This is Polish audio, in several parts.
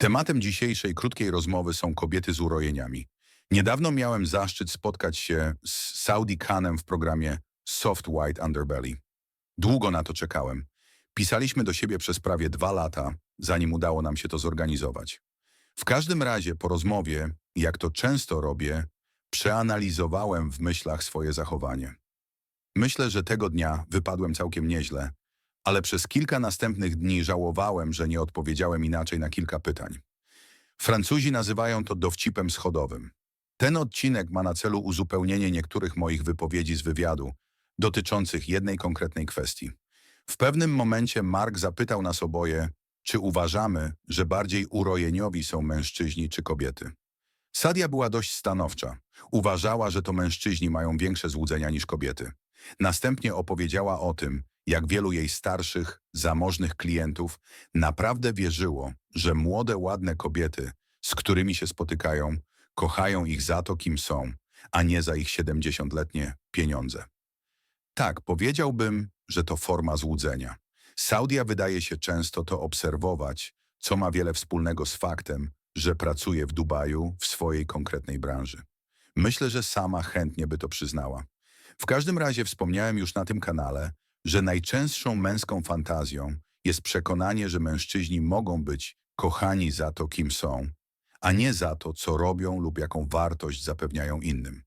Tematem dzisiejszej krótkiej rozmowy są kobiety z urojeniami. Niedawno miałem zaszczyt spotkać się z Saudi Khanem w programie Soft White Underbelly. Długo na to czekałem. Pisaliśmy do siebie przez prawie dwa lata, zanim udało nam się to zorganizować. W każdym razie po rozmowie, jak to często robię, przeanalizowałem w myślach swoje zachowanie. Myślę, że tego dnia wypadłem całkiem nieźle, ale przez kilka następnych dni żałowałem, że nie odpowiedziałem inaczej na kilka pytań. Francuzi nazywają to dowcipem schodowym. Ten odcinek ma na celu uzupełnienie niektórych moich wypowiedzi z wywiadu dotyczących jednej konkretnej kwestii. W pewnym momencie Mark zapytał nas oboje, czy uważamy, że bardziej urojeniowi są mężczyźni czy kobiety. Sadia była dość stanowcza. Uważała, że to mężczyźni mają większe złudzenia niż kobiety. Następnie opowiedziała o tym, jak wielu jej starszych, zamożnych klientów naprawdę wierzyło, że młode, ładne kobiety, z którymi się spotykają, kochają ich za to, kim są, a nie za ich 70-letnie pieniądze. Tak, powiedziałbym, że to forma złudzenia. Saudia wydaje się często to obserwować, co ma wiele wspólnego z faktem, że pracuje w Dubaju w swojej konkretnej branży. Myślę, że sama chętnie by to przyznała. W każdym razie wspomniałem już na tym kanale, że najczęstszą męską fantazją jest przekonanie, że mężczyźni mogą być kochani za to, kim są, a nie za to, co robią lub jaką wartość zapewniają innym.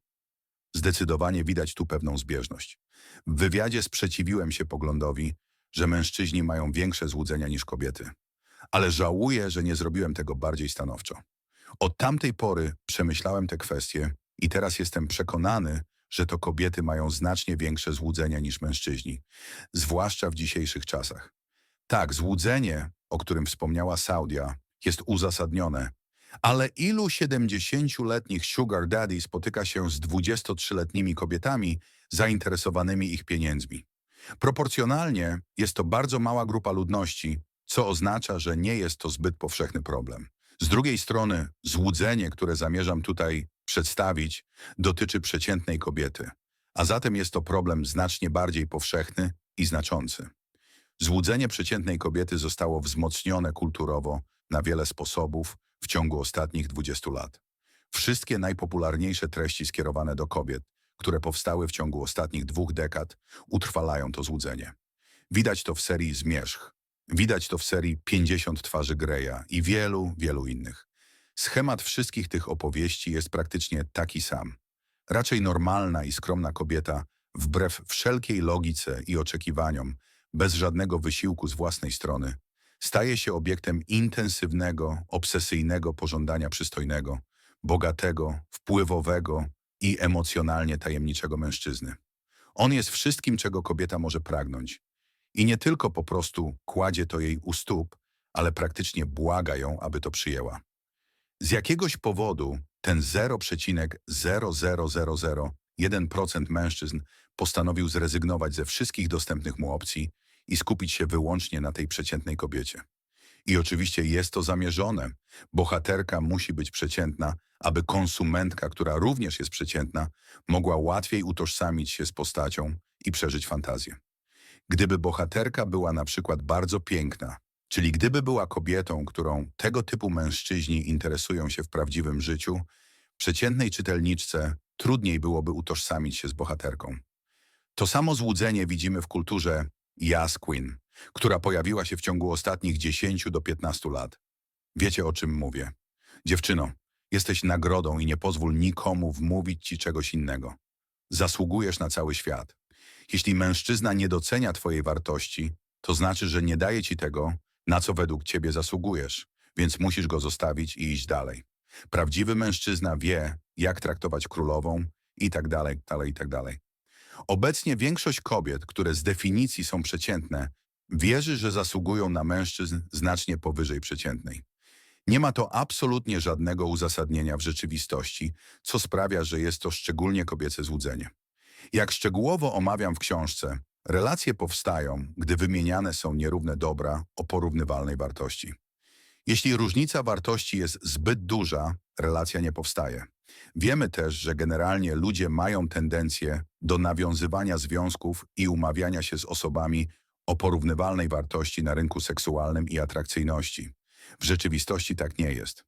Zdecydowanie widać tu pewną zbieżność. W wywiadzie sprzeciwiłem się poglądowi, że mężczyźni mają większe złudzenia niż kobiety. Ale żałuję, że nie zrobiłem tego bardziej stanowczo. Od tamtej pory przemyślałem te kwestie i teraz jestem przekonany, że to kobiety mają znacznie większe złudzenia niż mężczyźni, zwłaszcza w dzisiejszych czasach. Tak, złudzenie, o którym wspomniała Saudia, jest uzasadnione, ale ilu 70-letnich sugar daddy spotyka się z 23-letnimi kobietami zainteresowanymi ich pieniędzmi? Proporcjonalnie jest to bardzo mała grupa ludności, co oznacza, że nie jest to zbyt powszechny problem. Z drugiej strony, złudzenie, które zamierzam tutaj przedstawić, dotyczy przeciętnej kobiety, a zatem jest to problem znacznie bardziej powszechny i znaczący. Złudzenie przeciętnej kobiety zostało wzmocnione kulturowo na wiele sposobów w ciągu ostatnich 20 lat. Wszystkie najpopularniejsze treści skierowane do kobiet, które powstały w ciągu ostatnich dwóch dekad, utrwalają to złudzenie. Widać to w serii Zmierzch, widać to w serii 50 twarzy Greya i wielu, wielu innych. Schemat wszystkich tych opowieści jest praktycznie taki sam. Raczej normalna i skromna kobieta, wbrew wszelkiej logice i oczekiwaniom, bez żadnego wysiłku z własnej strony, staje się obiektem intensywnego, obsesyjnego pożądania przystojnego, bogatego, wpływowego i emocjonalnie tajemniczego mężczyzny. On jest wszystkim, czego kobieta może pragnąć. I nie tylko po prostu kładzie to jej u stóp, ale praktycznie błaga ją, aby to przyjęła. Z jakiegoś powodu ten 0,0001% mężczyzn postanowił zrezygnować ze wszystkich dostępnych mu opcji i skupić się wyłącznie na tej przeciętnej kobiecie. I oczywiście jest to zamierzone. Bohaterka musi być przeciętna, aby konsumentka, która również jest przeciętna, mogła łatwiej utożsamić się z postacią i przeżyć fantazję. Gdyby bohaterka była na przykład bardzo piękna, czyli gdyby była kobietą, którą tego typu mężczyźni interesują się w prawdziwym życiu, przeciętnej czytelniczce trudniej byłoby utożsamić się z bohaterką. To samo złudzenie widzimy w kulturze Yas Queen, która pojawiła się w ciągu ostatnich 10 do 15 lat. Wiecie o czym mówię. Dziewczyno, jesteś nagrodą i nie pozwól nikomu wmówić ci czegoś innego. Zasługujesz na cały świat. Jeśli mężczyzna nie docenia twojej wartości, to znaczy, że nie daje ci tego, na co według ciebie zasługujesz, więc musisz go zostawić i iść dalej. Prawdziwy mężczyzna wie, jak traktować królową i tak dalej, dalej, i tak dalej. Obecnie większość kobiet, które z definicji są przeciętne, wierzy, że zasługują na mężczyzn znacznie powyżej przeciętnej. Nie ma to absolutnie żadnego uzasadnienia w rzeczywistości, co sprawia, że jest to szczególnie kobiece złudzenie. Jak szczegółowo omawiam w książce, relacje powstają, gdy wymieniane są nierówne dobra o porównywalnej wartości. Jeśli różnica wartości jest zbyt duża, relacja nie powstaje. Wiemy też, że generalnie ludzie mają tendencję do nawiązywania związków i umawiania się z osobami o porównywalnej wartości na rynku seksualnym i atrakcyjności. W rzeczywistości tak nie jest.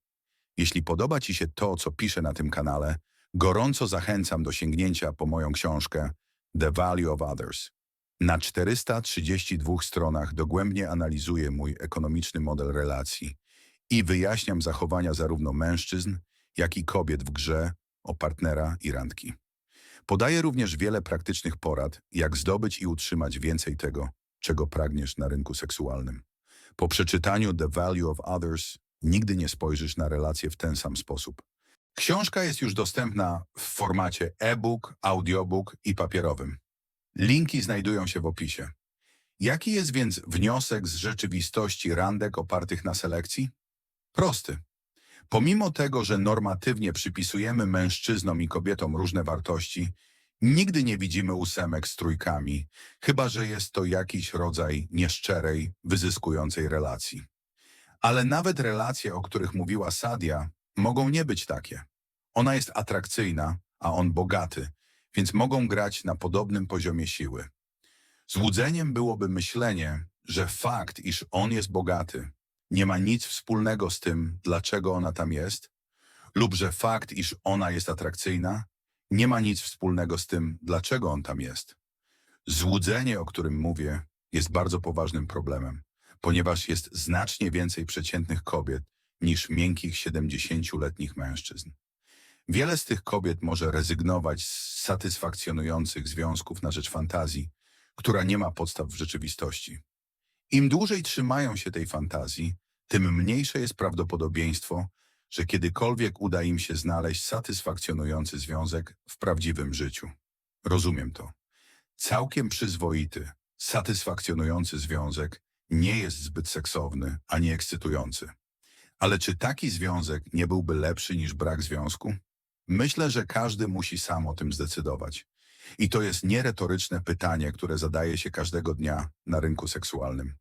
Jeśli podoba Ci się to, co piszę na tym kanale, gorąco zachęcam do sięgnięcia po moją książkę The Value of Others. Na 432 stronach dogłębnie analizuję mój ekonomiczny model relacji i wyjaśniam zachowania zarówno mężczyzn, jak i kobiet w grze o partnera i randki. Podaję również wiele praktycznych porad, jak zdobyć i utrzymać więcej tego, czego pragniesz na rynku seksualnym. Po przeczytaniu The Value of Others nigdy nie spojrzysz na relacje w ten sam sposób. Książka jest już dostępna w formacie e-book, audiobook i papierowym. Linki znajdują się w opisie. Jaki jest więc wniosek z rzeczywistości randek opartych na selekcji? Prosty. Pomimo tego, że normatywnie przypisujemy mężczyznom i kobietom różne wartości, nigdy nie widzimy ósemek z trójkami, chyba że jest to jakiś rodzaj nieszczerej, wyzyskującej relacji. Ale nawet relacje, o których mówiła Sadia, mogą nie być takie. Ona jest atrakcyjna, a on bogaty, więc mogą grać na podobnym poziomie siły. Złudzeniem byłoby myślenie, że fakt, iż on jest bogaty, nie ma nic wspólnego z tym, dlaczego ona tam jest, lub że fakt, iż ona jest atrakcyjna, nie ma nic wspólnego z tym, dlaczego on tam jest. Złudzenie, o którym mówię, jest bardzo poważnym problemem, ponieważ jest znacznie więcej przeciętnych kobiet niż miękkich 70-letnich mężczyzn. Wiele z tych kobiet może rezygnować z satysfakcjonujących związków na rzecz fantazji, która nie ma podstaw w rzeczywistości. Im dłużej trzymają się tej fantazji, tym mniejsze jest prawdopodobieństwo, że kiedykolwiek uda im się znaleźć satysfakcjonujący związek w prawdziwym życiu. Rozumiem to. Całkiem przyzwoity, satysfakcjonujący związek nie jest zbyt seksowny ani ekscytujący. Ale czy taki związek nie byłby lepszy niż brak związku? Myślę, że każdy musi sam o tym zdecydować. I to jest nieretoryczne pytanie, które zadaje się każdego dnia na rynku seksualnym.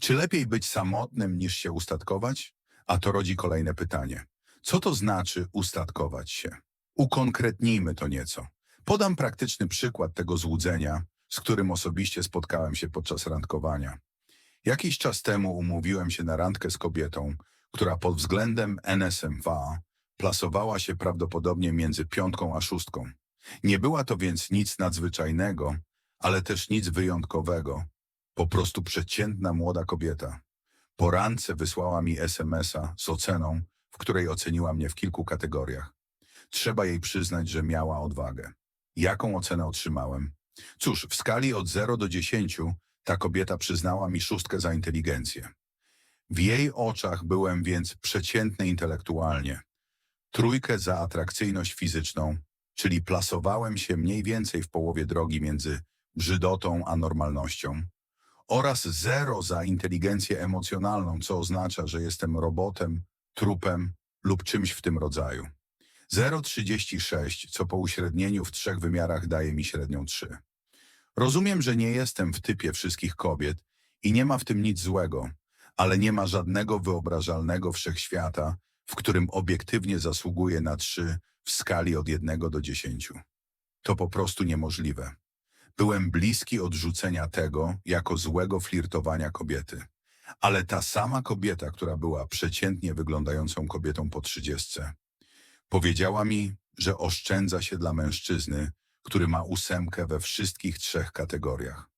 Czy lepiej być samotnym niż się ustatkować? A to rodzi kolejne pytanie. Co to znaczy ustatkować się? Ukonkretnijmy to nieco. Podam praktyczny przykład tego złudzenia, z którym osobiście spotkałem się podczas randkowania. Jakiś czas temu umówiłem się na randkę z kobietą, która pod względem NSMW plasowała się prawdopodobnie między piątką a szóstką. Nie była to więc nic nadzwyczajnego, ale też nic wyjątkowego. Po prostu przeciętna młoda kobieta. Po randce wysłała mi SMS-a z oceną, w której oceniła mnie w kilku kategoriach. Trzeba jej przyznać, że miała odwagę. Jaką ocenę otrzymałem? Cóż, w skali od 0 do 10 ta kobieta przyznała mi szóstkę za inteligencję. W jej oczach byłem więc przeciętny intelektualnie. Trójkę za atrakcyjność fizyczną, czyli plasowałem się mniej więcej w połowie drogi między brzydotą a normalnością. Oraz zero za inteligencję emocjonalną, co oznacza, że jestem robotem, trupem lub czymś w tym rodzaju. 0,36, co po uśrednieniu w trzech wymiarach daje mi średnią 3. Rozumiem, że nie jestem w typie wszystkich kobiet i nie ma w tym nic złego, ale nie ma żadnego wyobrażalnego wszechświata, w którym obiektywnie zasługuje na 3 w skali od 1 do 10. To po prostu niemożliwe. Byłem bliski odrzucenia tego jako złego flirtowania kobiety. Ale ta sama kobieta, która była przeciętnie wyglądającą kobietą po trzydziestce, powiedziała mi, że oszczędza się dla mężczyzny, który ma ósemkę we wszystkich trzech kategoriach.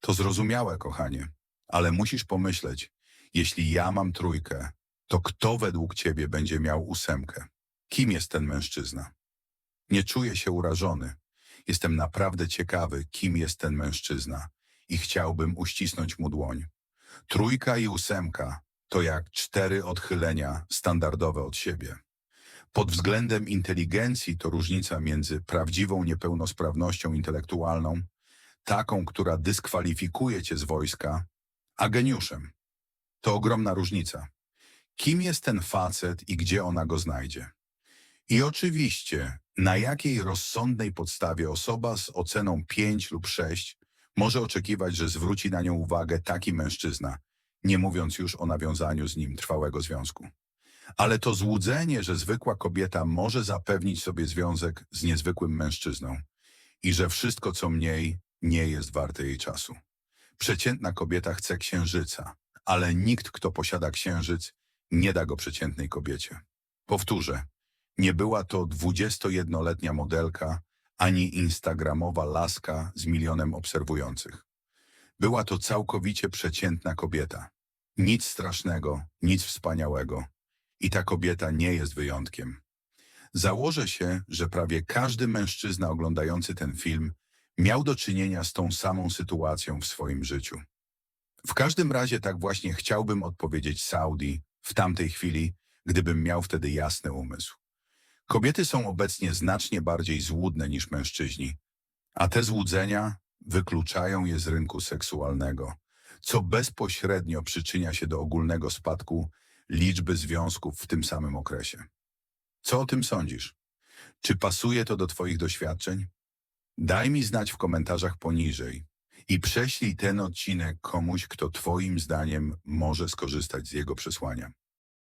To zrozumiałe, kochanie, ale musisz pomyśleć, jeśli ja mam trójkę, to kto według ciebie będzie miał ósemkę? Kim jest ten mężczyzna? Nie czuję się urażony. Jestem naprawdę ciekawy, kim jest ten mężczyzna i chciałbym uścisnąć mu dłoń. Trójka i ósemka to jak cztery odchylenia standardowe od siebie. Pod względem inteligencji to różnica między prawdziwą niepełnosprawnością intelektualną, taką, która dyskwalifikuje cię z wojska, a geniuszem. To ogromna różnica. Kim jest ten facet i gdzie ona go znajdzie? I oczywiście, na jakiej rozsądnej podstawie osoba z oceną 5 lub 6 może oczekiwać, że zwróci na nią uwagę taki mężczyzna, nie mówiąc już o nawiązaniu z nim trwałego związku. Ale to złudzenie, że zwykła kobieta może zapewnić sobie związek z niezwykłym mężczyzną i że wszystko co mniej nie jest warte jej czasu. Przeciętna kobieta chce księżyca, ale nikt, kto posiada księżyc, Nie da go przeciętnej kobiecie. Powtórzę, nie była to 21-letnia modelka, ani instagramowa laska z milionem obserwujących. Była to całkowicie przeciętna kobieta. Nic strasznego, nic wspaniałego. I ta kobieta nie jest wyjątkiem. Założę się, że prawie każdy mężczyzna oglądający ten film miał do czynienia z tą samą sytuacją w swoim życiu. W każdym razie tak właśnie chciałbym odpowiedzieć Saudi w tamtej chwili, gdybym miał wtedy jasny umysł. Kobiety są obecnie znacznie bardziej złudne niż mężczyźni, a te złudzenia wykluczają je z rynku seksualnego, co bezpośrednio przyczynia się do ogólnego spadku liczby związków w tym samym okresie. Co o tym sądzisz? Czy pasuje to do Twoich doświadczeń? Daj mi znać w komentarzach poniżej i prześlij ten odcinek komuś, kto Twoim zdaniem może skorzystać z jego przesłania.